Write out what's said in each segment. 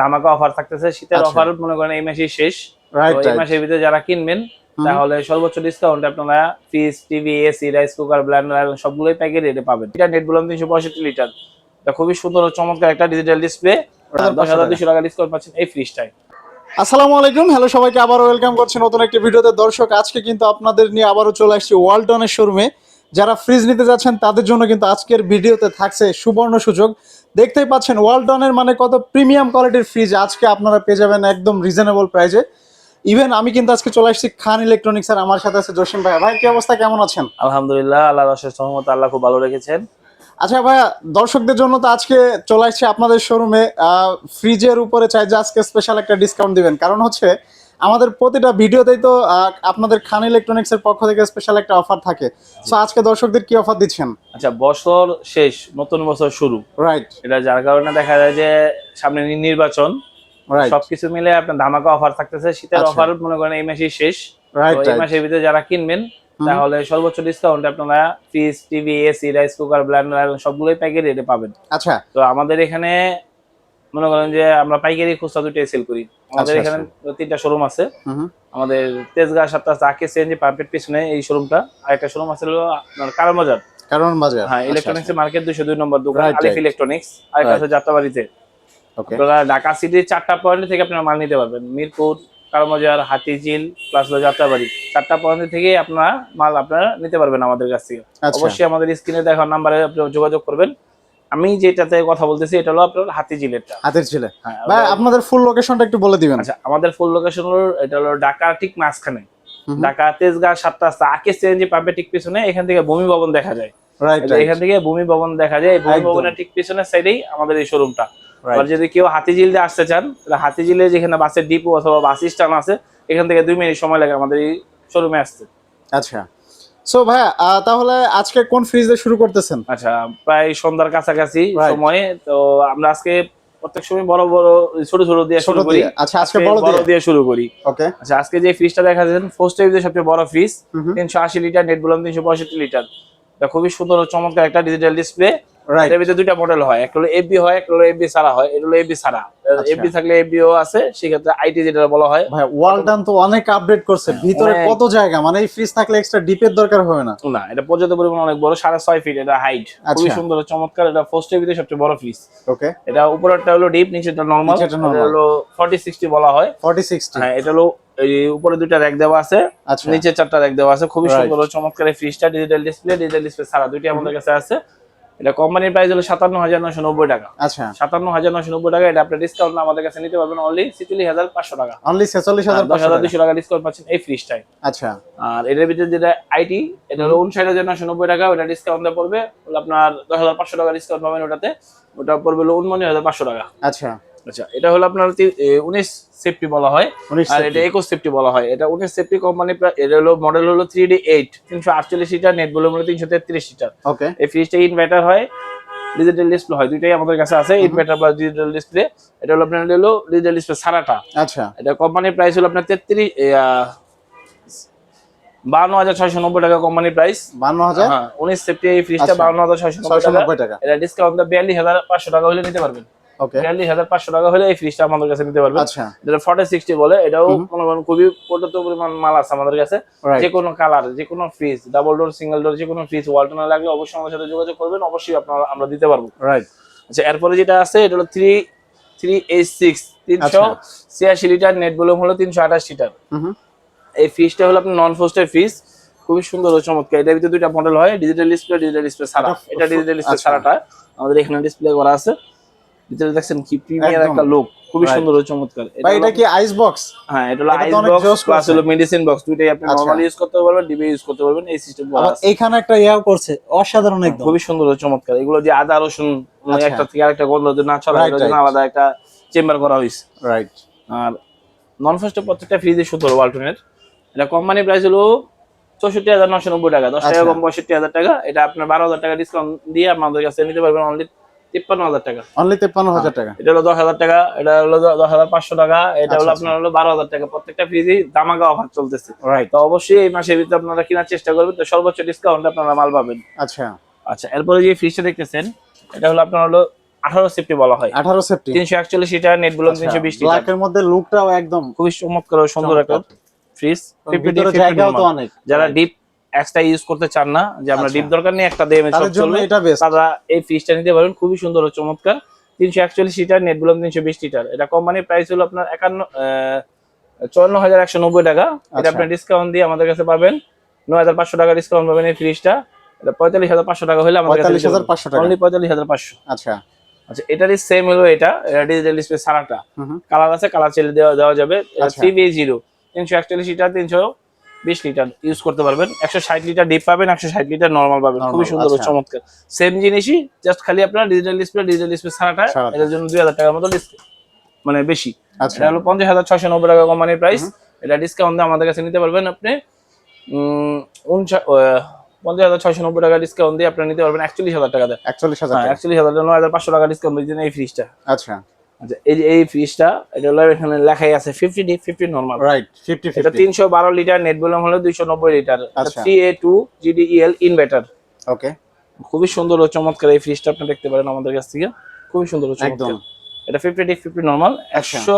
ধামাকা অফার থাকতেছে শীতের আচ্ছা। অফার মনে করেন এই মাসেই শেষ। এই মাসের ভিতরে যারা কিনবেন তাহলে সর্বোচ্চ ডিসকাউন্ট আপনারা fridge TV AC rice cooker blender সবগুলোই প্যাকেট রেটে পাবেন। এটা নেট বললাম তিনশো পঁয়ষট্টি লিটার এটা খুবই সুন্দর ও চমৎকার একটা ডিজিটাল ডিসপ্লে দশ হাজার দুশো টাকা ডিসকাউন্ট পাচ্ছেন এই ফ্রিজটায় আসসালামু আলাইকুম। হ্যালো সবাইকে আবারও ওয়েলকাম করছি নতুন একটি ভিডিওতে। দর্শক আজকে কিন্তু আপনাদের নিয়ে আবারও চলে আসছি ওয়ালটনের শোরুমে যারা ফ্রিজ নিতে যাচ্ছেন তাদের জন্য কিন্তু আজকের ভিডিওতে থাকছে সুবর্ণ সুযোগ। দেখতেই পাচ্ছেন ওয়ালটনের মানে কত প্রিমিয়াম কোয়ালিটির ফ্রিজ আজকে আপনারা পেয়ে যাবেন একদম রিজনেবল প্রাইজে ইভেন আমি কিন্তু আজকে চলে আসছি খান ইলেকট্রনিক্স আর আমার সাথে আছে জসিম ভাই। ভাই কি অবস্থা? কেমন আছেন? আলহামদুলিল্লাহ আল্লাহ রসের সহমত আল্লাহ খুব ভালো রেখেছেন। আচ্ছা ভাইয়া দর্শকদের জন্য তো আজকে চলে আসছে আপনাদের শোরুমে ফ্রিজের উপরে চাই যে আজকে স্পেশাল একটা ডিসকাউন্ট দিবেন। কারণ হচ্ছে আমাদের প্রতিটা ভিডিওতেই তো আপনাদের খান ইলেকট্রনিক্স এর পক্ষ থেকে স্পেশাল একটা অফার থাকে। সো আজকে দর্শকদের কি অফার দিচ্ছেন? আচ্ছা বছর শেষ নতুন বছর শুরু। রাইট এটা যার কারণে দেখা যায় যে সামনে নির্বাচন। রাইট সবকিছু মিলে আপনার ধামাকা অফার থাকতেছে শীতের আচ্ছা। অফার মনে করেন এই মাসেই শেষ। রাইট এই মাসের ভিতরে যারা কিনবেন তাহলে সর্বোচ্চ ডিসকাউন্ট আপনারা fridge TV AC rice cooker blender সবগুলোই প্যাকেট রেটে পাবেন। আচ্ছা। তো আমাদের এখানে মনে করেন যে আমরা পাইকারি খুচরা দুটোই সেল করি। আমাদের আচ্ছা, এখানে তিনটা শোরুম আছে। আমাদের তেজগাঁ সাতটা চাকে সিএনজি পাম্পের পিছনে এই শোরুমটা আর একটা শোরুম আছে হলো আপনার কারণ বাজার। হ্যাঁ ইলেকট্রনিক্স মার্কেট দুশো দুই নম্বর দোকান আলিফ ইলেকট্রনিক্স আর একটা আছে যাত্রাবাড়িতে। ওকে আপনারা ঢাকা সিটির চারটা পয়েন্ট থেকে আপনারা মাল নিতে পারবেন। মিরপুর কারমাজার হাতিঝিল প্লাস যাত্রাবাড়ি। চারটা পয়েন্ট থেকে আপনারা মাল আপনারা নিতে পারবেন আমাদের কাছ থেকে। আচ্ছা। অবশ্যই আমাদের স্ক্রিনে দেখার নাম্বারে যোগাযোগ করবেন। আমি যেটাতে কথা বলতেছি এটা হলো আপনার হাতিঝিলেরটা হাতের ছেলে হ্যাঁ ভাই আপনাদের ফুল লোকেশনটা একটু বলে দিবেন। আচ্ছা আমাদের ফুল লোকেশন হলো এটা হলো ঢাকা ঠিক মাঝখানে। ঢাকা তেজগাঁ সাতটা আকে সিএনজি পাম্পের ঠিক পিছনে এখান থেকে ভূমি ভবন দেখা যায়। রাইট এখান থেকে ভূমি ভবন দেখা যায়। এই ভূমি ভবনের ঠিক পিছনের সাইডেই আমাদের এই শোরুমটা আর যদি কেউ হাতিঝিল দিয়ে আসতে চান তাহলে হাতিঝিলে যেখানে বাসের ডিপো অথবা বাস স্ট্যান্ড আছে এখান থেকে দুই মিনিট সময় লাগে আমাদের এই শোরুমে আসতে। আচ্ছা। সো ভাইয়া তাহলে আজকে কোন ফ্রিজ দিয়ে শুরু করতেছেন? আচ্ছা প্রায় সন্ধ্যার কাছাকাছি. সময়ে। তো আমরা আজকে প্রত্যেক সময় বড় বড় ছোট ছোট দিয়ে শুরু করি। আচ্ছা আজকে বড় দিয়ে? শুরু করি। ওকে আচ্ছা আজকে যে ফ্রিজটা দেখা যাচ্ছে ফোর্স সবচেয়ে বড় ফ্রিজ হুম হুম। তিনশো আশি লিটার নেট তিনশো পঁয়ষট্টি লিটার। খুবই সুন্দর চমৎকার একটা ডিজিটাল ডিসপ্লে এর ভিতরে দুইটা মডেল হয় একটা হলো এফবি হয় একটা হলো এফবি ছাড়া হয় এটা হলো এফবি ছাড়া। আচ্ছা। এফবি থাকলে এফবিও আছে সেক্ষেত্রে আইটি যেটা বলা হয়। ভাই ওয়ালটন তো অনেক আপডেট করছে ভিতরে কত জায়গা? মানে এই ফ্রিজ থাকলে এক্সট্রা ডিপের দরকার হবে না। না এটা পর্যাপ্ত পরিমাণ অনেক বড় সাড়ে ছয় ফিট এটা হাইট খুবই আচ্ছা। সুন্দর চমৎকার এটা ফার্স্ট টেবিলের সবচেয়ে বড় ফ্রিজ ওকে এটা উপরেরটা হলো ডিপ নিচেরটা নর্মাল এটা হলো ফর্টি সিক্সটি বলা হয়। ফর্টি সিক্সটি হ্যাঁ এটা হলো এই উপরে দুইটা র্যাক দেওয়া আছে আচ্ছা। নিচে চারটা র্যাক দেওয়া আছে খুবই সুন্দর চমৎকার ফ্রিজটা ডিজিটাল ডিসপ্লে ডিজিটাল ডিসপ্লে ছাড়া দুইটি আমাদের কাছে আছে। এটা কোম্পানির প্রাইস হলো সাতান্ন হাজার নশো নব্বই টাকা। আচ্ছা। সাতান্ন হাজার নশো নব্বই টাকা এটা আপনার ডিসকাউন্ট আমাদের কাছে নিতে পারবেন অনলি ছিচল্লিশ হাজার পাঁচশো টাকা। অনলি ছেচল্লিশ হাজার দশ হাজার দুশো টাকা। ডিসকাউন্ট পাচ্ছেন এই ফ্রিজটাই আচ্ছা। আর এটার ভিতরে যেটা আইটি এটা হলো উনষাট হাজার নশো নব্বই টাকা ওটা ডিসকাউন্ট পড়বে। আপনার দশ হাজার পাঁচশো টাকা ডিসকাউন্ট পাবেন ওটাতে। ওটা পড়বে হলো উনমনি হাজার পাঁচশো টাকা। আচ্ছা। আচ্ছা এটা হলো আপনার উনিশ সেফটি বলা হয়। আর এটা একুশ সেফটি বলা হয়। এটা উনিশ সেফটি কোম্পানি এটা হলো মডেল হলো থ্রি ডি এইট তিনশো আটচল্লিশ লিটার নেট বলে হলো তিনশো তেত্রিশ লিটার ওকে এই ফ্রিজটা ইনভার্টার হয় ডিজিটাল ডিসপ্লে হয় দুইটাই আমাদের কাছে আছে ইনভার্টার প্লাস ডিজিটাল ডিসপ্লে এটা হলো আপনার হলো ডিজিটাল ডিসপ্লে সারাটা। আচ্ছা। এটা কোম্পানির প্রাইস হলো আপনার তেত্রিশ বান্ন হাজার ছয়শো নব্বই টাকা কোম্পানির প্রাইস বান্ন হাজার? হ্যাঁ উনিশ সেফটি এই ফ্রিজটা আচ্ছা। বান্ন হাজার ছয়শো নব্বই টাকা। এটা ডিসকাউন্ট বিয়াল্লিশ হাজার পাঁচশো টাকা হলে নিতে পারবেন। বিয়াল্লিশ হাজার পাঁচশো টাকা হলে এই ফ্রিজটা আমাদের কাছে নিতে পারবেন। আচ্ছা। যেটা ফর্টি সিক্সটি বলে এটাও মনে করেন খুবই পর্যাপ্ত পরিমাণ মাল আছে আমাদের কাছে। যে কোনো কালার যে কোনো fridge double door single door যে কোনো ফ্রিজ ওয়ালটনে লাগলে অবশ্যই আমাদের সাথে যোগাযোগ করবেন অবশ্যই আপনারা আমরা দিতে পারব। রাইট আচ্ছা এরপরে যেটা আছে এটা হলো থ্রি থ্রি এইট সিক্স তিনশো ছিয়াশি লিটার নেট ভলিউম হলো তিনশো আঠাশ লিটার। এই ফ্রিজটা হলো আপনার নন ফোস্টের ফ্রিজ খুবই সুন্দর ও চমৎকার। এটার ভিতরে দুইটা মডেল হয় ডিজিটাল ডিসপ্লে ডিজিটাল ডিসপ্লে ছাড়া। এটা- ডিজিটাল ডিসপ্লে আচ্ছা। ছাড়াটা আমাদের এখানে ডিসপ্লে করা আছে। ভিতরে দেখছেন কি প্রিমিয়ার একটা লোক খুবই সুন্দর ও চমৎকার। এটা কি আইস বক্স হ্যাঁ এটা হলো আইস বক্স প্লাস হলো মেডিসিন বক্স দুইটাই আপনি আচ্ছা। নরমালি ইউজ করতে পারবেন ডিবে ইউজ করতে পারবেন এই সিস্টেম আবার আছে। একটা ইয়াও করছে অসাধারণ একদম। খুবই সুন্দর ও চমৎকার। এগুলো যে আদা রসুন আচ্ছা। একটা থেকে আরেকটা গন্ধ যে না ছড়ায় জন্য আলাদা একটা চেম্বার করা হয়েছে। রাইট আর নন ফার্স্টের প্রত্যেকটা ফ্রিজে সুন্দর ওয়ালটনের এটা কোম্পানি প্রাইস হলো চৌষট্টি হাজার নশো নব্বই টাকা দশ টাকা আচ্ছা। কম পঁয়ষট্টি হাজার টাকা। এটা আপনার বারো হাজার টাকা ডিসকাউন্ট দিয়ে আপনাদের কাছে নিতে পারবেন অনলি তিপ্পান্ন হাজার টাকা। অনলি তেপ্পান্ন হাজার টাকা। এটা হলো দশ হাজার টাকা এটা হলো দশ হাজার পাঁচশো টাকা এটা হলো আচ্ছা, আপনার হলো বারো হাজার টাকা। প্রত্যেকটা ফ্রিজে দামাকা অফার চলতেছে। রাইট তো অবশ্যই এই মাসের ভিতরে আপনারা কেনার চেষ্টা করবেন তো সর্বোচ্চ ডিসকাউন্ট আপনারা মাল পাবেন। আচ্ছা। আচ্ছা এরপরে যে ফ্রিজটা দেখতেছেন এটা হলো আপনার হলো আঠারো সেফটি বলা হয়। আঠারো সেফটি তিনশো একচল্লিশ লিটার নেট বলুন তিনশো বিশ মধ্যে লুকটাও একদম খুবই চমৎকার সুন্দর একটা ফ্রিজ জায়গাও তো অনেক। যারা ডিপ এক্সট্রা ইউজ করতে চান না যে আমরা আচ্ছা। ডিপ দরকার নেই একটা দিয়ে এটা বেস্ট তারা এই ফ্রিজটা নিতে পারবেন খুবই সুন্দর ও চমৎকার। তিনশো একচল্লিশ লিটার নেট বলুন তিনশো বিশ লিটার এটা কোম্পানির প্রাইস হলো আপনার একান্ন চুয়ান্ন হাজার একশো নব্বই টাকা। এটা আচ্ছা। আপনি ডিসকাউন্ট দিয়ে আমাদের কাছে পাবেন। নয় হাজার পাঁচশো টাকা ডিসকাউন্ট পাবেন এই ফ্রিজটা এটা পঁয়তাল্লিশ হাজার পাঁচশো টাকা হলে আমাদের পঁয়তাল্লিশ হাজার পাঁচশো টাকা। অনলি পঁয়তাল্লিশ হাজার পাঁচশো। আচ্ছা। আচ্ছা এটারই সেম হলো এটা এটা ডিজিটাল ডিসপ্লে সারাটা। কালার আছে কালার চেলে দেওয়া দেওয়া যাবে। আচ্ছা। থ্রি বি জিরো তিনশো একচল্লিশ লিটার তিনশো বিশ লিটার ইউজ করতে পারবেন। একশো ষাট লিটার ডিপ পাবেন একশো ষাট লিটার নর্মাল পাবেন। খুবই সুন্দর আচ্ছা। চমৎকার। সেম জিনিসই জাস্ট খালি আপনার ডিজিটাল ডিসপ্লে ডিজিটাল ডিসপ্লে ছাড়াটা ছাড়াটা। এটার জন্য দুই হাজার টাকার মতো ডিসপ্লে মানে বেশি। আচ্ছা। এটা হলো পঞ্চাশ হাজার ছয়শো নব্বই টাকা কোম্পানির প্রাইস এটা ডিসকাউন্ট দিয়ে আমাদের কাছে নিতে পারবেন আপনি পঞ্চাশ হাজার ছয়শো নব্বই টাকা ডিসকাউন্ট দিয়ে আপনি নিতে পারবেন একচল্লিশ হাজার টাকা দেয় একচল্লিশ হাজার হ্যাঁ একচল্লিশ হাজার নয় হাজার পাঁচশো টাকা ডিসকাউন্ট দিচ্ছেন এই ফ্রিজটা আচ্ছা। আচ্ছা এই যে এই ফ্রিজটা এটা হলো এখানে লেখাই আছে fifty D fifty normal right fifty এটা ফিফটি তিনশো বারো লিটার নেট ভলিউম হলো দুইশো নব্বই লিটার আচ্ছা। Three A two GDL inverter okay খুবই সুন্দর ও চমৎকার এই ফ্রিজটা আপনি দেখতে পারেন আমাদের কাছ থেকে। খুবই সুন্দর ও চমৎকার। এটা ফিফটি ডি ফিফটি নর্মাল একশো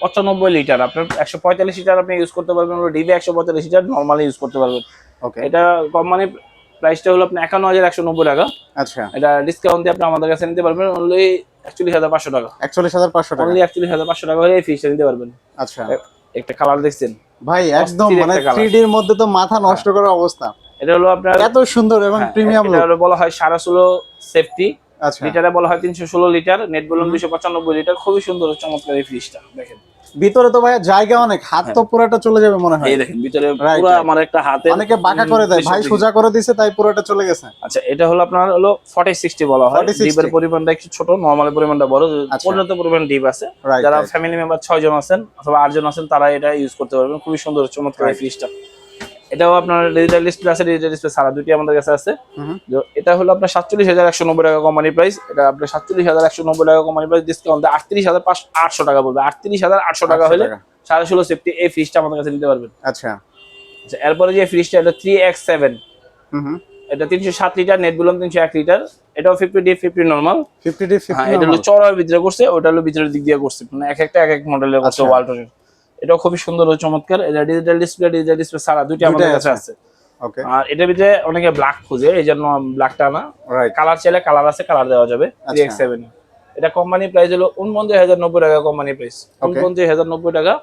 পঁচানব্বই লিটার আপনার একশো পঁয়তাল্লিশ লিটার আপনি ইউজ করতে পারবেন ডিবি একশো পঁয়তাল্লিশ লিটার নর্মালি ইউজ করতে পারবেন। ওকে এটা কোম্পানি প্রাইসটা হলো আপনার একান্ন হাজার একশো নব্বই টাকা। আচ্ছা। এটা ডিসকাউন্ট দিয়ে আপনি আমাদের কাছে নিতে পারবেন। অনলি একচল্লিশ হাজার পাঁচশো টাকা। একচল্লিশ হাজার পাঁচশো টাকা। অনলি একচল্লিশ হাজার পাঁচশো টাকা হলে এই ফ্রিজটা নিতে পারবেন। আচ্ছা। একটা কালার দেখছেন? ভাই একদম মানে থ্রি মধ্যে তো মাথা নষ্ট করার অবস্থা। এটা হলো আপনার এত সুন্দর এবং প্রিমিয়াম এটা হলো বলা হয় সাড়ে ষোলো সেফটি আচ্ছা। লিটারে বলা হয় তিনশো ষোলো লিটার নেট বলুন দুশো পঁচানব্বই লিটার খুবই সুন্দর চমৎকার এই ফ্রিজটা দেখেন। ভিতরে তো ভাইয়া জায়গা অনেক হাত তো পুরোটা চলে যাবে মনে হয়। এই দেখেন ভিতরে পুরো আমার একটা হাতে অনেকে বাঁকা করে দেয় ভাই সোজা করে দিয়েছে তাই পুরোটা চলে গেছে। আচ্ছা এটা হলো আপনার হলো ফর্টি সিক্সটি বলা হয়। 40-60 ডিপের পরিমাণটা একটু ছোট নর্মাল পরিমাণটা বড় আচ্ছা। পর্যাপ্ত পরিমাণ ডিপ আছে। যারা ফ্যামিলি মেম্বার ছয় জন আছেন অথবা 8 জন আছেন তারা এটা ইউজ করতে পারবেন। খুবই সুন্দর চমৎকার. ফ্রিজটা এটাও আপনার ডিজিটাল ডিসপ্লে আছে ডিজিটাল ডিসপ্লে সারা দুটি আমাদের কাছে আছে। এটা হলো আপনার সাতচল্লিশ হাজার একশো নব্বই টাকা কোম্পানি প্রাইস এটা আপনার সাতচল্লিশ হাজার একশো নব্বই টাকা কোম্পানি প্রাইস ডিসকাউন্ট আটত্রিশ হাজার পাঁচশো আটশো টাকা বলবে। আটত্রিশ হাজার আটশো টাকা হলে সাড়ে ষোলো সেফটি এই ফ্রিজটা আমাদের কাছে নিতে পারবেন। আচ্ছা। আচ্ছা এরপরে যে ফ্রিজটা এটা থ্রি এক্স সেভেন এটা তিনশো সাত লিটার নেট বললাম তিনশো এক লিটার। এটাও fifty D fifty normal fifty D এটা হলো চড়ার ভিতরে করছে ওটা হলো ভিতরের দিক দিয়ে করছে। মানে এক একটা এক এক মডেলের করছে। ওয়ালটনের এটাও খুবই সুন্দর ও চমৎকার। এটা ডিজিটাল ডিসপ্লে ডিজিটাল ডিসপ্লে সারা দুইটা আমাদের কাছে আছে। ওকে আর এটার ভিতরে অনেকে ব্ল্যাক খুঁজে এই জন্য ব্ল্যাকটা না। রাইট কালার চাইলে কালার আছে কালার দেওয়া যাবে। থ্রি আচ্ছা। এক্স সেভেন এটা কোম্পানি প্রাইস হলো উনপঞ্চাশ হাজার নব্বই টাকা কোম্পানি প্রাইস উনপঞ্চাশ হাজার নব্বই টাকা।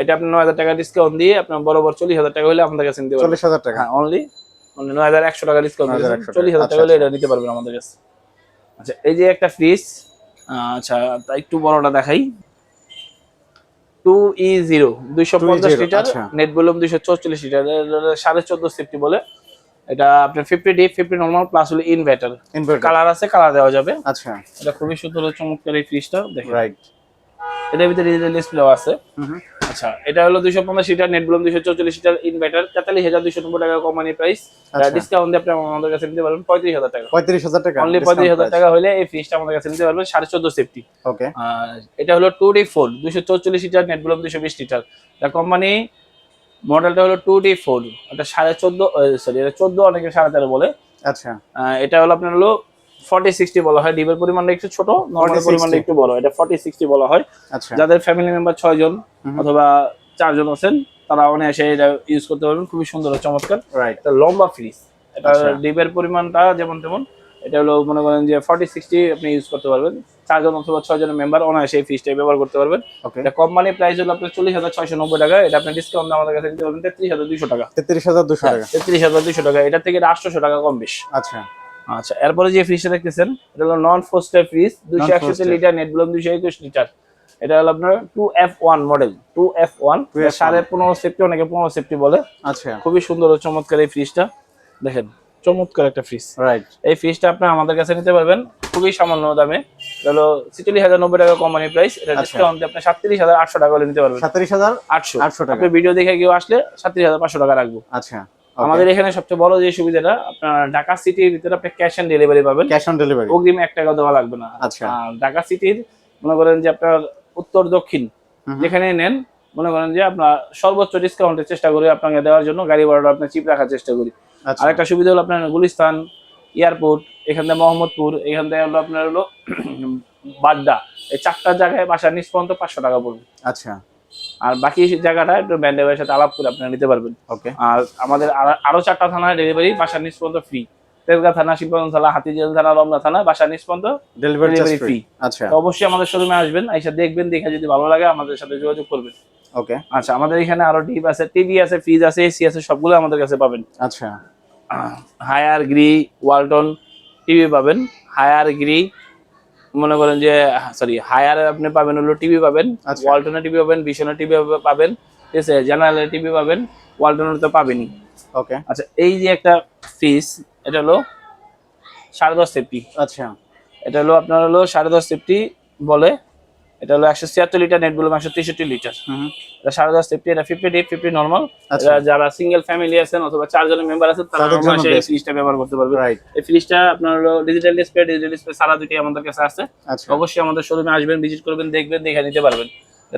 এটা আপনি নয় হাজার টাকা ডিসকাউন্ট দিয়ে আপনার বরাবর চল্লিশ হাজার টাকা হলে আমাদের কাছে নিতে পারবেন। চল্লিশ হাজার টাকা। হ্যাঁ অনলি মানে নয় হাজার একশো টাকা ডিসকাউন্ট 9,100 চল্লিশ হাজার আচ্ছা, টাকা হলে আচ্ছা। এটা নিতে পারবেন আমাদের কাছে। আচ্ছা এই যে একটা ফ্রিজ আচ্ছা তা একটু বড়টা দেখাই। টু ই জিরো দুইশো পঞ্চাশ 2E0 লিটার আচ্ছা। নেট ভলিউম দুইশো চৌচল্লিশ লিটার সাড়ে চোদ্দ সিফটি বলে। এটা আপনার fifty D fifty normal plus হলো ইনভার্টার কালার আছে কালার দেওয়া যাবে। আচ্ছা। এটা খুবই সুন্দর চমৎকার এই ফ্রিজটা দেখেন। রাইট এটার ভিতরে ডিজিটাল ডিসপ্লেও আছে। আচ্ছা এটা হলো দুইশো পঞ্চাশ লিটার নেট বলুন দুইশো চৌচল্লিশ লিটার ইনভার্টার তেতাল্লিশ হাজার দুইশো নব্বই টাকা কোম্পানি প্রাইস। ডিসকাউন্ট দিয়ে আপনি আমাদের কাছে নিতে পারবেন পঁয়ত্রিশ হাজার টাকা। পঁয়ত্রিশ হাজার টাকা অনলি পঁয়ত্রিশ হাজার টাকা হলে এই ফ্রিজটা আমাদের কাছে নিতে পারবেন সাড়ে চোদ্দ সেফটি ওকে এটা হলো টু ডি ফোর দুইশো চৌচল্লিশ লিটার নেট বলুন দুইশো বিশ লিটার এটা কোম্পানি মডেলটা হলো টু ডি ফোর এটা সাড়ে চোদ্দ সরি এটা চোদ্দ অনেকে সাড়ে তেরো বলে। আচ্ছা। এটা হলো আপনার হলো ফর্টি সিক্সটি বলা হয় ডিবের পরিমাণটা একটু ছোট নর্মাল পরিমাণটা একটু বড় এটা ফর্টি সিক্সটি বলা হয়। আচ্ছা। যাদের ফ্যামিলি মেম্বার ছয় জন অথবা চারজন আছেন তারা অনায়াসে এটা ইউজ করতে পারবেন খুবই সুন্দর চমৎকার। রাইট লম্বা ফ্রিজ এটা আচ্ছা। ডিবের পরিমাণটা যেমন তেমন এটা হলো মনে করেন যে ফর্টি সিক্সটি আপনি ইউজ করতে পারবেন। চারজন অথবা ছয় জনের মেম্বার অনায়াসে এই ফ্রিজটা ব্যবহার করতে পারবেন। এটা কোম্পানি প্রাইস হলো আপনার চল্লিশ হাজার ছয়শো নব্বই টাকা এটা আপনি ডিসকাউন্ট আমাদের কাছে দিতে পারবেন তেত্রিশ হাজার দুশো টাকা। তেত্রিশ হাজার দুশো টাকা। তেত্রিশ হাজার দুশো টাকা এটা থেকে আটশোশো টাকা কম বেশ। আচ্ছা। আচ্ছা এরপরে যে ফ্রিজটা দেখতেছেন এটা হলো নন ফোস্টার ফ্রিজ দুশো একষট্টি লিটার নেট বলুন দুশো একুশ লিটার। এটা হলো আপনার two F one model two F one 2F1 সাড়ে পনেরো সেফটি অনেকে পনেরো সেফটি বলে। আচ্ছা। খুবই সুন্দর ও চমৎকার এই ফ্রিজটা দেখেন চমৎকার একটা ফ্রিজ রাইট এই ফ্রিজটা আপনি আমাদের কাছে নিতে পারবেন খুবই সামান্য দামে। এটা হলো ছিচল্লিশ হাজার নব্বই টাকা কোম্পানি প্রাইস এটা আচ্ছা। ডিসকাউন্ট আপনি সাতত্রিশ হাজার আটশো টাকা হলে নিতে পারবেন। সাতত্রিশ হাজার আটশো আটশো টাকা। আপনি ভিডিও দেখে কেউ আসলে সাতত্রিশ হাজার পাঁচশো টাকা রাখব। আচ্ছা। আমাদের এখানে সবচেয়ে বড় যে সুবিধাটা আপনার ঢাকা সিটির ভিতরে আপনি ক্যাশ অন ডেলিভারি পাবেন। ক্যাশ অন ডেলিভারি অগ্রিম এক টাকা দেওয়া লাগবে না। আচ্ছা। আর ঢাকা সিটির মনে করেন যে আপনার উত্তর দক্ষিণ যেখানে নেন মনে করেন যে আপনার সর্বোচ্চ ডিসকাউন্টের চেষ্টা করি আপনাকে দেওয়ার জন্য গাড়ি ভাড়াটা আপনার চিপ রাখার চেষ্টা করি। আচ্ছা। আরেকটা সুবিধা হলো আপনার গুলিস্তান এয়ারপোর্ট এখান থেকে মোহাম্মদপুর এখান থেকে হলো আপনার হলো বাড্ডা। এই চারটা জায়গায় বাসার নিচ পর্যন্ত পাঁচশো টাকা পড়বে। আচ্ছা। আর বাকি জায়গাটা একটু ব্যান্ডের সাথে আলাপ করে আপনারা নিতে পারবেন। ওকে আর আমাদের আর- চারটা থানায় ডেলিভারি বাসার নিচ পর্যন্ত ফ্রি তেলগা থানা শিবগঞ্জ থানা হাতিঝিল থানা রমনা থানা বাসার নিচ পর্যন্ত ডেলিভারি ফ্রি আচ্ছা। অবশ্যই আমাদের শোরুমে আসবেন এসে দেখবেন দেখে যদি ভালো লাগে আমাদের সাথে যোগাযোগ করবেন। ওকে আচ্ছা আমাদের এখানে আরও ডিপ আছে টিভি আছে ফ্রিজ আছে এসি আছে সবগুলো আমাদের কাছে পাবেন। আচ্ছা। হায়ার গ্রি ওয়ালটন টিভি পাবেন। হায়ার গ্রি মনে করেন যে সরি হায়ার আপনি পাবেন হলো টিভি পাবেন আচ্ছা। ওয়ালটনের টিভি পাবেন বিশনের টিভি পাবেন ঠিক আছে? জেনারেল টিভি পাবেন ওয়ালটনের তো পাবেনই। ওকে আচ্ছা এই যে একটা ফিস এটা হলো সাড়ে দশ সেফটি আচ্ছা। এটা হলো আপনার হলো সাড়ে দশ সেফটি বলে এটা হলো একশো ছিয়াত্তর লিটার নেট বলুন একশো তেষট্টি লিটার। হুম এটা সাড়ে দশ সেফটি এটা ফিফটি ডিপ ফিফটি নর্মাল। যারা সিঙ্গেল ফ্যামিলি আছেন অথবা চারজনের মেম্বার আছেন তারা এই ফ্রিজটা ব্যবহার করতে পারবে। এই ফ্রিজটা আপনার হলো ডিজিটাল ডিসপ্লে ডিজিটাল ডিসপ্লে সারা দুটি আমাদের কাছে আছে। আচ্ছা। অবশ্যই আমাদের শোরুমে আসবেন ভিজিট করবেন দেখবেন দেখে নিতে পারবেন।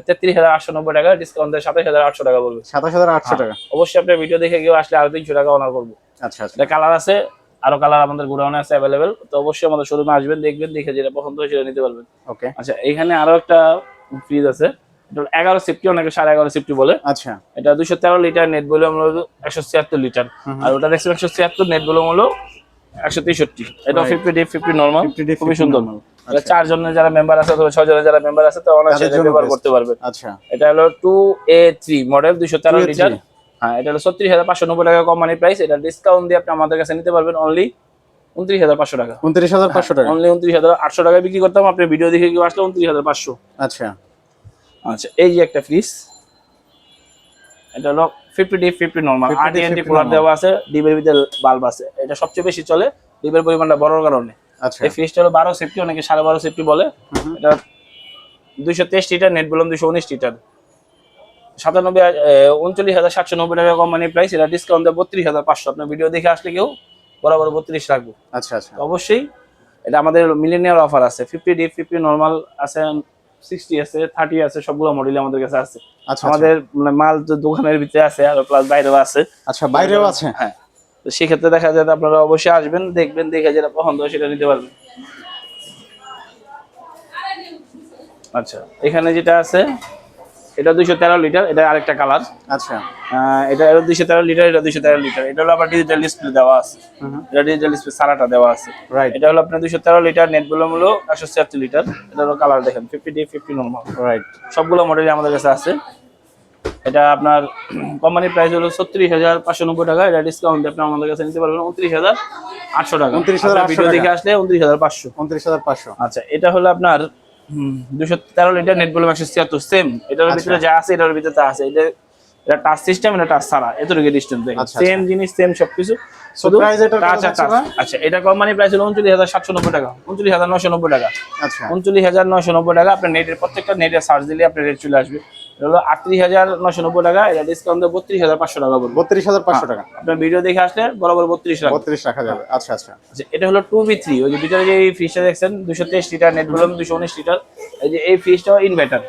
তেত্রিশ হাজার আটশো নব্বই টাকা ডিসকাউন্ট সাতাশ হাজার আটশো টাকা বলবে। সাতাশ হাজার আটশো হ্যাঁ। টাকা। অবশ্যই আপনার ভিডিও দেখে কেউ আসলে আরও তিনশো টাকা অনার করব। আচ্ছা আচ্ছা। এটা কালার আছে আরও কালার আমাদের গোডাউনে আছে অ্যাভেলেবেল তো অবশ্যই আমাদের শোরুমে আসবেন দেখবেন দেখে যেটা পছন্দ হয় সেটা নিতে পারবেন। ওকে আচ্ছা এখানে আরও একটা ফ্রিজ আছে এগারো সিফটি অনেকে সাড়ে এগারো সিফটি বলে। আচ্ছা। এটা দুশো তেরো লিটার নেট ভলিউম হলো একশো ছিয়াত্তর লিটার আর ওটা দেখছেন একশো ছিয়াত্তর নেট ভলিউম হলো একশো তেষট্টি। এটা. Fifty deep fifty normal 50 deep, খুবই সুন্দর। আচ্ছা। চার জনের যারা মেম্বার আছে অথবা ছয় জনের যারা মেম্বার আছে তো তাদের ব্যবহার করতে পারবে। আচ্ছা। এটা হলো টু এ থ্রি মডেল দুশো তেরো লিটার হ্যাঁ এটা হলো ছত্রিশ হাজার পাঁচশো নব্বই টাকা কোম্পানি প্রাইস এটা ডিসকাউন্ট দিয়ে আপনি আমাদের কাছে নিতে পারবেন অনলি উনত্রিশ হাজার পাঁচশো টাকা। উনত্রিশ হাজার পাঁচশো টাকা। অনলি উনত্রিশ হাজার আটশো টাকায় বিক্রি করতাম আপনি ভিডিও দেখে কেউ আসলে উনত্রিশ হাজার পাঁচশো। আচ্ছা। আচ্ছা এই যে একটা ফ্রিজ এটা হলো fifty deep fifty normal 50 RT NT cooler দেওয়া আছে ডিবের ভিতরে বাল্ব আছে। এটা সবচেয়ে বেশি চলে ডিবের পরিমাণটা বড় কারণে। আচ্ছা। এই ফ্রিজটা হলো বারো সেফটি অনেকে সাড়ে বারো সেফটি বলে। এটা দুইশো তেইশ লিটার নেট বললাম দুশো উনিশ লিটার সাতানব্বই উনচল্লিশ হাজার সাতশো নব্বই টাকা কোম্পানি প্রাইস এটা ডিসকাউন্ট দেয় বত্রিশ হাজার পাঁচশো। আপনার ভিডিও দেখে আসলে কেউ বরাবর বত্রিশ রাখব। আচ্ছা আচ্ছা। অবশ্যই এটা আমাদের মিলিনিয়ার অফার আছে। ফিফটি ডিপ ফিফটি নর্মাল আছে সিক্সটি আছে থার্টি আছে সবগুলো মডেল আমাদের কাছে আছে। আচ্ছা আমাদের মানে মাল তো দোকানের ভিতরে আছে আর প্লাস বাইরেও আছে। আচ্ছা বাইরেও আছে? হ্যাঁ তো সেক্ষেত্রে দেখা যায় আপনারা অবশ্যই আসবেন দেখবেন দেখে যেটা পছন্দ হয় সেটা নিতে পারবেন। আচ্ছা এখানে যেটা আছে এটা দুইশো তেরো লিটার এটা আরেকটা কালার আচ্ছা। এটা দুইশো তেরো লিটার এটা দুইশো তেরো লিটার। এটা হলো আবার ডিজিটাল ডিসপ্লে দেওয়া আছে। এটা ডিজিটাল ডিসপ্লে সারাটা দেওয়া আছে। রাইট এটা হলো আপনার দুইশো তেরো লিটার নেটগুলো হলো একশো ছিয়াত্তর লিটার। এটা হলো কালার দেখেন fifty D fifty normal right সবগুলো মডেলই আমাদের কাছে আছে। এটা আপনার কোম্পানির প্রাইস হলো ছত্রিশ হাজার পাঁচশো নব্বই টাকা। এটা ডিসকাউন্ট আপনি আমাদের কাছে নিতে পারবেন উনত্রিশ হাজার আটশো টাকা। 29,800 ভিডিও টাকা। দেখে আসলে উনত্রিশ হাজার পাঁচশো। উনত্রিশ হাজার পাঁচশো। আচ্ছা এটা হলো আপনার দুশো তেরো লিটার নেট ভলিউম একশো ছিয়াত্তর সেম এটার আচ্ছা। ভিতরে যা আছে এটার ভিতরে তা আছে। এটা এটা টাচ সিস্টেম এটা টাচ ছাড়া। এতটুকু ডিস্টেন্স দেখেন। আচ্ছা, সেম জিনিস সেম সবকিছু। শুধু price এটার টাচ আর টাচ ভাই? আচ্ছা এটা কোম্পানি প্রাইস হলো উনচল্লিশ হাজার সাতশো নব্বই টাকা। উনচল্লিশ হাজার নশো নব্বই টাকা। আচ্ছা। উনচল্লিশ হাজার নশো নব্বই টাকা। আপনার নেটের প্রত্যেকটা নেটের সার্চ দিলে আপনার রেট চলে আসবে। এটা হলো আটত্রিশ হাজার নশো নব্বই টাকা এটা ডিসকাউন্ট বত্রিশ হাজার পাঁচশো টাকা বলব। বত্রিশ হাজার পাঁচশো টাকা। আপনার ভিডিও দেখে আসলে বরাবর বত্রিশ টাকা বত্রিশ রাখা যাবে। আচ্ছা আচ্ছা। আচ্ছা এটা হলো টু বি থ্রি ওই যে ভিতরে যে এই ফ্রিজটা দেখছেন দুশো তেইশ লিটার নেট বলুন দুশো উনিশ লিটার এই যে এই ফ্রিজটাও ইনভার্টার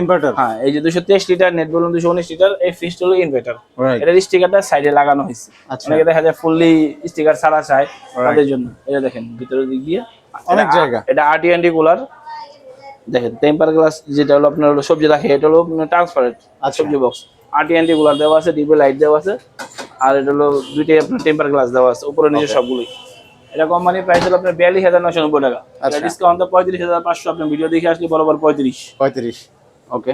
ইনভার্টার হ্যাঁ এই যে দুশো তেইশ লিটার নেট বলুন দুশো উনিশ লিটার এই ফ্রিজটা হলো ইনভার্টার এটার স্টিকারটা সাইডে লাগানো হয়েছে। আচ্ছা। অনেকে দেখা যায় ফুললি স্টিকার ছাড়া চায় তাদের জন্য। এটা দেখেন ভিতরের দিক দিয়ে। অনেক জায়গা। এটা আরটি এন্ডি কুলার দেখেন টেম্পার গ্লাস যেটা হলো আপনার হলো সবজি রাখে এটা হলো ট্রান্সপারেন্ট আচ্ছা। সবজি বক্স আরটি এন্ডি কুলার দেওয়া আছে ডিবে লাইট দেওয়া আছে আর এটা হলো দুইটাই আপনার টেম্পার গ্লাস দেওয়া আছে উপরে নিচে সবগুলোই। এটা কোম্পানির প্রাইস হলো আপনার বিয়াল্লিশ হাজার নশো নব্বই টাকা। আচ্ছা। ডিসকাউন্ট পঁয়ত্রিশ হাজার পাঁচশো আপনার ভিডিও দেখে আসলে বরাবর পঁয়ত্রিশ। পঁয়ত্রিশ। ওকে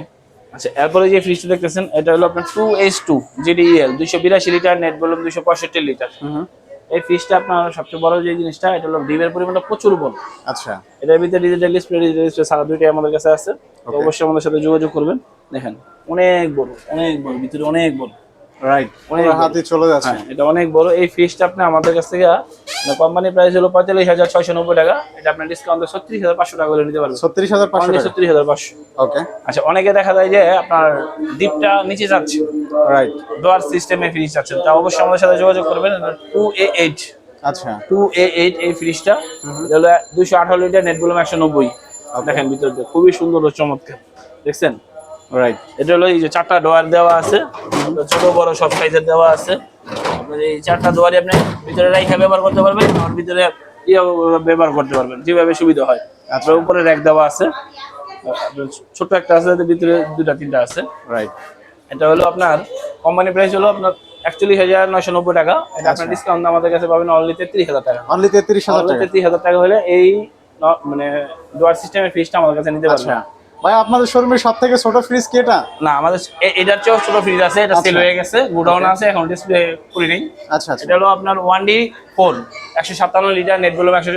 আচ্ছা এরপরে যে ফ্রিজটা দেখতেছেন এটা হলো আপনার টু এইচ টু জিডিএল দুইশো বিরাশি লিটার নেট বলুন দুইশো পঁয়ষট্টি লিটার। এই ফিশটা আপনার সবচেয়ে বড় যে জিনিসটা এটা হলো ডিমের পরিমাণটা প্রচুর বড়। আচ্ছা। এটার ভিতরে ডিজিটাল ডিসপ্লে ডিজিটাল ডিসপ্লে সারা দুইটাই আমাদের কাছে আছে। তো অবশ্যই আমাদের সাথে যোগাযোগ করবেন। দেখেন অনেক বড় অনেক বড় ভিতরে অনেক বড়। রাইট অনেক হাতে চলে যাচ্ছে। হ্যাঁ এটা অনেক বড়। এই ফ্রিজটা আপনি আমাদের কাছ থেকে কোম্পানি প্রাইস হলো পঁয়তাল্লিশ হাজার ছয়শো নব্বই টাকা। এটা আপনার ডিসকাউন্ট ছত্রিশ হাজার পাঁচশো টাকা করে নিতে পারবেন। ছত্রিশ হাজার পাঁচশো ছত্রিশ হাজার পাঁচশো। ওকে আচ্ছা অনেকে দেখা যায় যে আপনার ডিপটা নিচে যাচ্ছে। রাইট ডোয়ার সিস্টেমে ফ্রিজ আছে তা অবশ্যই আমাদের সাথে যোগাযোগ করবেন। টু এ এইট আচ্ছা। টু এ এইট এই ফ্রিজটা হলো দুশো আঠারো লিটার নেট বললাম একশো নব্বই। দেখেন ভিতর খুবই সুন্দর ও চমৎকার। দেখছেন? রাইট এটা হলো এই যে চারটা ডোয়ার দেওয়া আছে। ছোট বড় সব সাইজের দেওয়া আছে। এই চারটা দুয়ারি আপনি ভিতরে রাইখা ব্যবহার করতে পারবেন আর ভিতরে ইয়ে ব্যবহার করতে পারবেন যেভাবে সুবিধা হয়। আপনার উপরে র্যাক দেওয়া আছে। ছোট একটা আছে ভিতরে দুটা তিনটা আছে। রাইট এটা হলো আপনার কোম্পানি প্রাইস হলো আপনার একচল্লিশ হাজার নয়শো নব্বই টাকা। এটা আপনার আচ্ছা। ডিসকাউন্ট আমাদের কাছে পাবেন অনলি তেত্রিশ হাজার টাকা। অনলি তেত্রিশ হাজার তেত্রিশ হাজার টাকা হলে এই মানে ডোয়ার সিস্টেমের ফিসটা আমাদের কাছে নিতে পারবেন। আচ্ছা। ভাই আপনাদের শোরুমের সব থেকে ছোট ফ্রিজ কি এটা? না আমাদের এটার চেয়েও ছোট ফ্রিজ আছে এটা সেল আচ্ছা। হয়ে গেছে গোডাউন আছে এখন ডিসপ্লে করি নেই। আচ্ছা আচ্ছা। এটা হলো আপনার ওয়ান ডি ফোর একশো সাতান্ন লিটার নেট ভলিউম একশো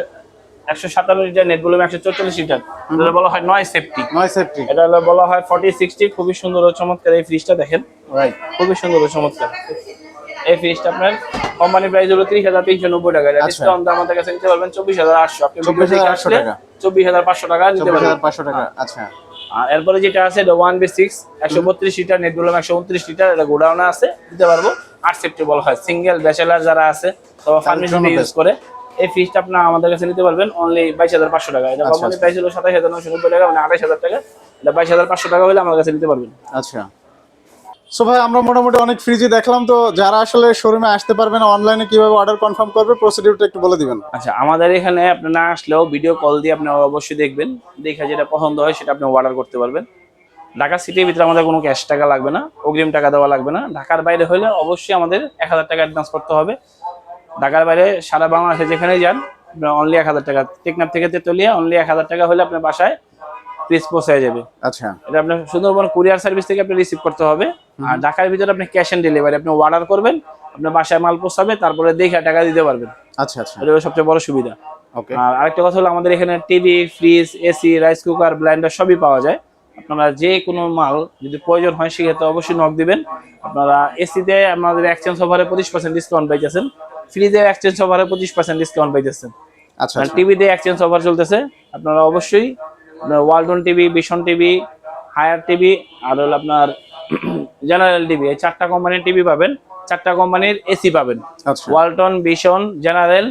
একশো সাতান্ন লিটার নেট ভলিউম একশো চল্লিশ লিটার এটা বলা হয় নয় সেফটি নয় সেফটি এটা হলো বলা হয় ফর্টি সিক্সটি খুবই সুন্দর ও চমৎকার এই ফ্রিজটা দেখেন। রাইট খুবই সুন্দর ও চমৎকার। এই ফ্রিজটা আপনার কোম্পানি প্রাইস হলো ত্রিশ হাজার তিনশো নব্বই টাকা। এটা আচ্ছা। ডিসকাউন্ট আমাদের কাছে নিতে পারবেন চব্বিশ হাজার আটশো। আপনি 24,800 টাকা। চব্বিশ হাজার পাঁচশো টাকা নিতে পারবেন হাজার পাঁচশো টাকা আচ্ছা। আর এরপরে যেটা আছে এটা ওয়ান বি সিক্স একশো বত্রিশ লিটার নেট বললাম একশো উনত্রিশ লিটার এটা গোডাউনে আছে। দিতে পারব? আট সেফটি বলা হয়। সিঙ্গেল ব্যাচেলার যারা আছে সবাই ফার্মেশন ইউজ করে। এই ফিজটা আপনার আমাদের কাছে নিতে পারবেন অনলি বাইশ হাজার পাঁচশো টাকা। এটা আচ্ছা, কোম্পানি আচ্ছা। প্রাইস হলো সাতাশ হাজার নশো নব্বই টাকা মানে আঠাশ হাজার টাকা। এটা বাইশ হাজার পাঁচশো টাকা হলে আমাদের কাছে নিতে পারবেন। আচ্ছা। সো ভাই, আমরা মোটামুটি অনেক ফ্রিজই দেখলাম, তো যারা আসলে শোরুমে আসতে পারবে না অনলাইনে কীভাবে অর্ডার কনফার্ম করবে প্রসিডিউরটা একটু বলে দিবেন। আচ্ছা আমাদের এখানে আপনি না আসলেও ভিডিও কল দিয়ে আপনি অবশ্যই দেখবেন। দেখে যেটা পছন্দ হয়, সেটা আপনি অর্ডার করতে পারবেন। ঢাকা সিটির ভিতরে আমাদের কোনো ক্যাশ টাকা লাগবে না, অগ্রিম টাকা দেওয়া লাগবে না। ঢাকার বাইরে হলে অবশ্যই আমাদের এক হাজার টাকা অ্যাডভান্স করতে হবে। ঢাকার বাইরে সারা বাংলাদেশে যেখানেই যান অনলি এক হাজার টাকা, টেকনাফ থেকে তেতুলিয়া অনলি এক হাজার টাকা হলে আপনার বাসায় ফ্রিজ পৌঁছায় যাবে। আচ্ছা। এটা আপনার সুন্দরবন কুরিয়ার সার্ভিস থেকে আপনি রিসিভ করতে হবে। আর ঢাকার ভিতরে আপনি ক্যাশ অন ডেলিভারি আপনি অর্ডার করবেন আপনার বাসায় মাল পৌঁছাবে তারপরে দেখে টাকা দিতে পারবেন। আচ্ছা আচ্ছা। এটা সবচেয়ে বড় সুবিধা। ওকে। আর আরেকটা কথা হলো আমাদের এখানে TV fridge AC rice cooker blender সবই পাওয়া যায়। আপনারা যে কোনো মাল যদি প্রয়োজন হয় সেক্ষেত্রে অবশ্যই নক দিবেন। আপনারা এসিতে আমাদের এক্সচেঞ্জ অফারে পঁচিশ পার্সেন্ট ডিসকাউন্ট পাইতেছেন ফ্রিজে এক্সচেঞ্জ অফারে পঁচিশ পার্সেন্ট ডিসকাউন্ট পাইতেছেন। আচ্ছা আচ্ছা। টিভিতে এক্সচেঞ্জ অফার চলতেছে। আপনারা অবশ্যই আপনার Walton TV Vision TV Haier TV আর হলো আপনার জেনারেল টিভি। এই চারটা কোম্পানির টিভি পাবেন চারটা কোম্পানির এসি পাবেন। আচ্ছা। Walton vision General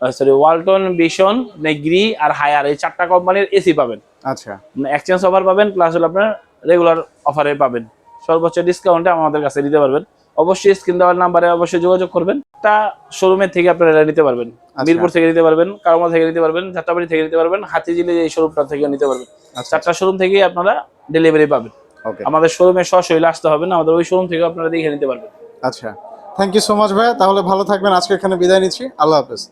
sorry Walton Vision নেগ্রি আর হায়ার এই চারটা কোম্পানির এসি পাবেন। আচ্ছা। এক্সচেঞ্জ অফার পাবেন প্লাস হলো আপনার রেগুলার অফারে পাবেন। সর্বোচ্চ ডিসকাউন্টে আমাদের কাছে দিতে পারবেন। অবশ্যই স্ক্রিন দেওয়ার নাম্বারে অবশ্যই যোগাযোগ করবেন। তা শোরুমের থেকে আপনারা এটা নিতে পারবেন। মিরপুর থেকে নিতে পারবেন কারমা থেকে নিতে পারবেন যাত্রাবাড়ি থেকে নিতে পারবেন হাতিঝিলে এই শোরুমটা থেকে নিতে পারবেন। আচ্ছা। চারটা শোরুম থেকেই আপনারা ডেলিভারি পাবেন। ওকে আমাদের শোরুমে সরাসরি আসতে হবে না আমাদের ওই শোরুম থেকে আপনারা দেখে নিতে পারবেন। আচ্ছা। থ্যাংক ইউ সো মাচ ভাই তাহলে ভালো থাকবেন। আজকে এখানে বিদায় নিচ্ছি। আল্লাহ হাফেজ।